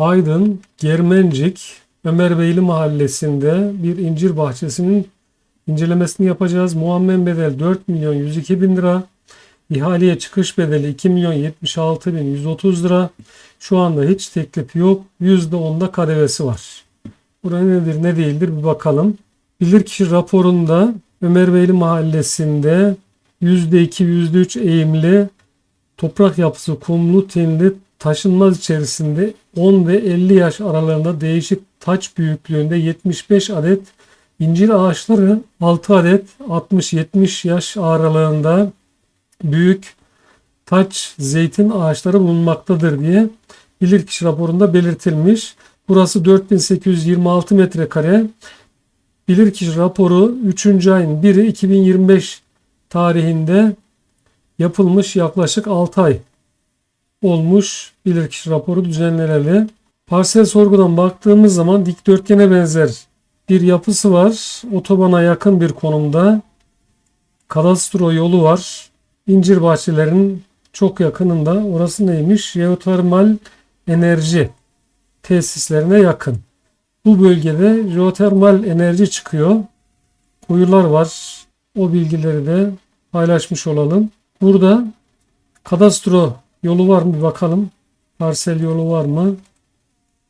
Aydın Germencik Ömerbeyli mahallesinde bir incir bahçesinin incelemesini yapacağız. Muammen bedel 4 milyon 102 bin lira. İhaleye çıkış bedeli 2 milyon 76 bin 130 lira. Şu anda hiç teklif yok. %10'da kadevesi var. Burası nedir ne değildir bir bakalım. Bilirkişi raporunda Ömerbeyli mahallesinde %2 %3 eğimli toprak yapısı kumlu tenli taşınmaz içerisinde 10 ve 50 yaş aralığında değişik taç büyüklüğünde 75 adet incir ağaçları 6 adet 60-70 yaş aralığında büyük taç zeytin ağaçları bulunmaktadır diye bilirkişi raporunda belirtilmiş. Burası 4826 metrekare. Bilirkişi raporu 3. ayın 1'i 2025 tarihinde yapılmış yaklaşık 6 ay olmuş bilirkişi raporu düzenleneli. Parsel sorgudan baktığımız zaman dikdörtgene benzer bir yapısı var. Otobana yakın bir konumda. Kadastro yolu var. İncir bahçelerinin çok yakınında. Orası neymiş? Jeotermal enerji tesislerine yakın. Bu bölgede jeotermal enerji çıkıyor. Kuyular var. O bilgileri de paylaşmış olalım. Burada kadastro yolu var mı bakalım. Parsel yolu var mı?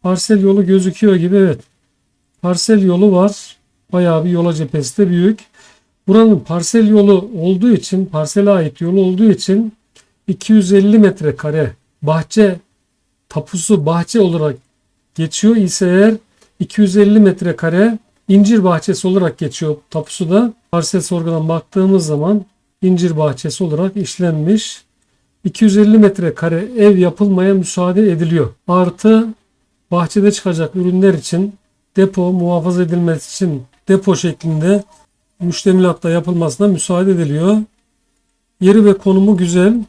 Parsel yolu gözüküyor gibi evet. Parsel yolu var. Bayağı bir yola cephesi de büyük. Buranın parsel yolu olduğu için, parsele ait yolu olduğu için 250 metrekare bahçe tapusu bahçe olarak geçiyor ise eğer 250 metrekare incir bahçesi olarak geçiyor tapusu da. Parsel sorgudan baktığımız zaman incir bahçesi olarak işlenmiş. 250 metrekare ev yapılmaya müsaade ediliyor. Artı bahçede çıkacak ürünler için depo muhafaza edilmesi için depo şeklinde müştemilatta yapılmasına müsaade ediliyor. Yeri ve konumu güzel.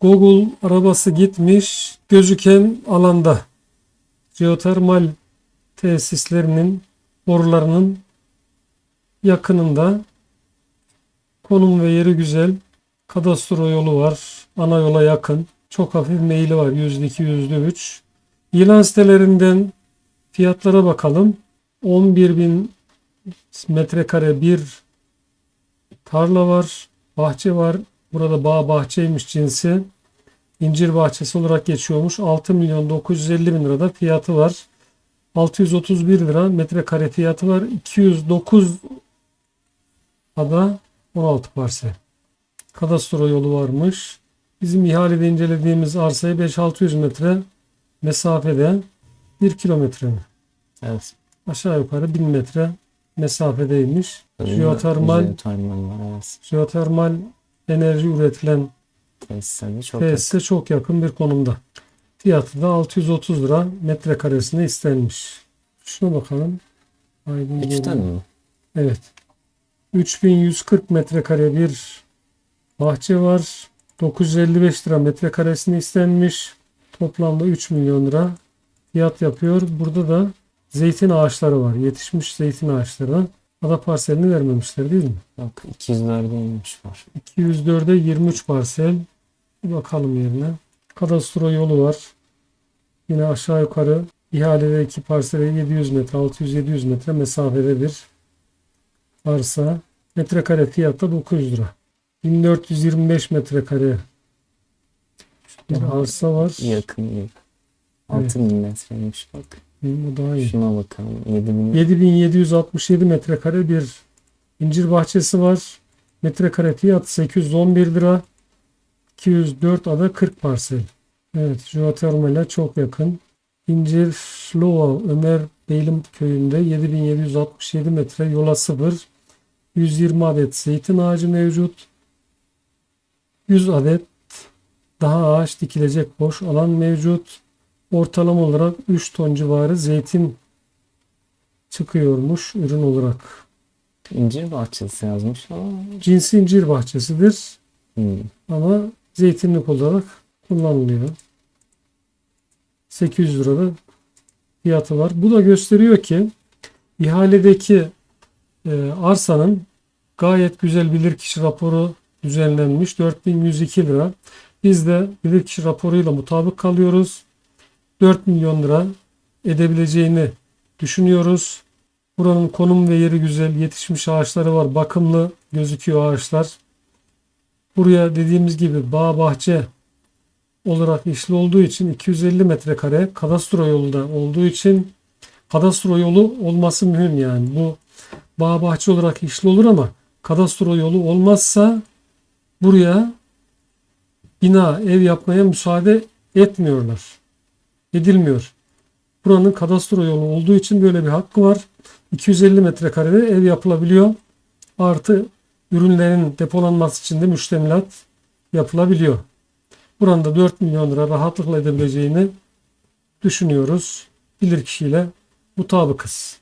Google arabası gitmiş gözüken alanda jeotermal tesislerinin borularının yakınında konum ve yeri güzel. Kadastro yolu var. Ana yola yakın. Çok hafif meyili var. %2, %3. İlan sitelerinden fiyatlara bakalım. 11 bin metrekare bir tarla var. Bahçe var. Burada bağ bahçeymiş cinsi. İncir bahçesi olarak geçiyormuş. 6 milyon 950 bin lirada fiyatı var. 631 lira metrekare fiyatı var. 209 ada 16 parsel. Kadastro yolu varmış. Bizim ihalede incelediğimiz arsayı 5-600 metre mesafede 1 kilometre mi? Evet. Aşağı yukarı 1000 metre mesafedeymiş. Jeotermal, evet. jeotermal enerji üretilen Tesisleri çok tesise çok yakın bir konumda. Fiyatı da 630 lira metrekaresine istenmiş. Şuna bakalım. Aydın tane mi? Evet. 3140 metrekare bir bahçe var. 955 lira metrekaresine istenmiş. Toplamda 3 milyon lira fiyat yapıyor. Burada da zeytin ağaçları var. Yetişmiş zeytin ağaçları. Ada parselini vermemişler değil mi? Yok 200'lerde inmiş var. 204'e 23 parsel. Bir bakalım yerine. Kadastro yolu var. Yine aşağı yukarı ihaledeki parsele 700 metre, 600-700 metre mesafede bir arsa. Metrekare fiyatı 900 lira. 1425 metrekare bir Daha arsa var. Yakın değil. 6000 metreymiş bak. Hı, Bu daha iyi. Şuna bakalım. 7000 7767 metrekare bir incir bahçesi var. Metrekare fiyatı 811 lira. 204 ada 40 parsel. Evet, jeotermale çok yakın. İncir Lova Ömer Beylim köyünde 7767 metre yola sıfır. 120 adet zeytin ağacı mevcut. 100 adet daha ağaç dikilecek boş alan mevcut. Ortalama olarak 3 ton civarı zeytin çıkıyormuş ürün olarak. incir bahçesi yazmış ama Cinsi incir bahçesidir hmm. ama zeytinlik olarak kullanılıyor. 800 lirada fiyatı var. Bu da gösteriyor ki ihaledeki e, arsanın gayet güzel bilirkişi raporu düzenlenmiş. 4102 lira. Biz de bilirkişi raporuyla mutabık kalıyoruz. 4 milyon lira edebileceğini düşünüyoruz. Buranın konum ve yeri güzel, yetişmiş ağaçları var, bakımlı gözüküyor ağaçlar. Buraya dediğimiz gibi bağ bahçe olarak işli olduğu için 250 metrekare kadastro yolunda olduğu için kadastro yolu olması mühim yani. Bu bağ bahçe olarak işli olur ama kadastro yolu olmazsa buraya bina, ev yapmaya müsaade etmiyorlar. Edilmiyor. Buranın kadastro yolu olduğu için böyle bir hakkı var. 250 metrekarede ev yapılabiliyor. Artı ürünlerin depolanması için de müştemilat yapılabiliyor. Buranın da 4 milyon lira rahatlıkla edebileceğini düşünüyoruz. Bilirkişiyle mutabıkız.